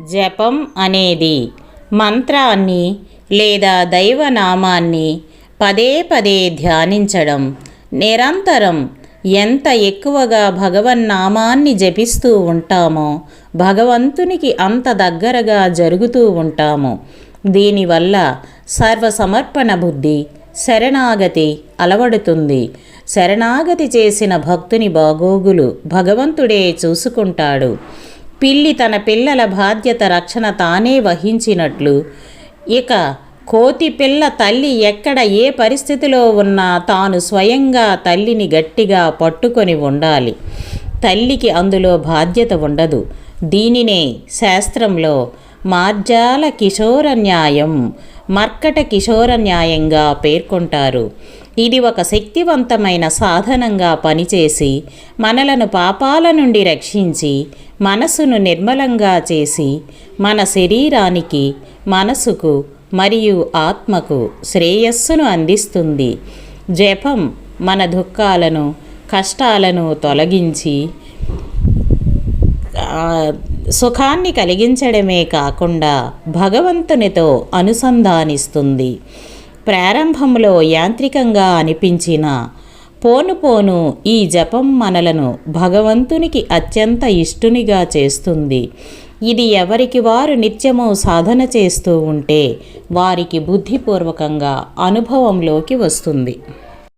జపం అనేది మంత్రాన్ని లేదా దైవనామాన్ని పదే పదే ధ్యానించడం. నిరంతరం ఎంత ఎక్కువగా భగవన్నామాన్ని జపిస్తూ ఉంటామో భగవంతునికి అంత దగ్గరగా జరుగుతూ ఉంటాము. దీనివల్ల సర్వసమర్పణ బుద్ధి శరణాగతి అలవడుతుంది. శరణాగతి చేసిన భక్తుని బాగోగులు భగవంతుడే చూసుకుంటాడు. పిల్లి తన పిల్లల బాధ్యత రక్షణ తానే వహించినట్లు. ఇక కోతి పిల్ల తల్లి ఎక్కడ ఏ పరిస్థితిలో ఉన్నా తాను స్వయంగా తల్లిని గట్టిగా పట్టుకొని ఉండాలి. తల్లికి అందులో బాధ్యత ఉండదు. దీనినే శాస్త్రంలో మార్జాల కిశోర న్యాయం మర్కట కిశోర న్యాయంగా పేర్కొంటారు. ఇది ఒక శక్తివంతమైన సాధనంగా పనిచేసి మనలను పాపాల నుండి రక్షించి మనసును నిర్మలంగా చేసి మన శరీరానికి మనసుకు మరియు ఆత్మకు శ్రేయస్సును అందిస్తుంది. జపం మన దుఃఖాలను కష్టాలను తొలగించి సుఖాన్ని కలిగించడమే కాకుండా భగవంతునితో అనుసంధానిస్తుంది. ప్రారంభంలో యాంత్రికంగా అనిపించిన పోను పోను ఈ జపం మనలను భగవంతునికి అత్యంత ఇష్టునిగా చేస్తుంది. ఇది ఎవరికి వారు నిత్యము సాధన చేస్తూ ఉంటే వారికి బుద్ధిపూర్వకంగా అనుభవంలోకి వస్తుంది.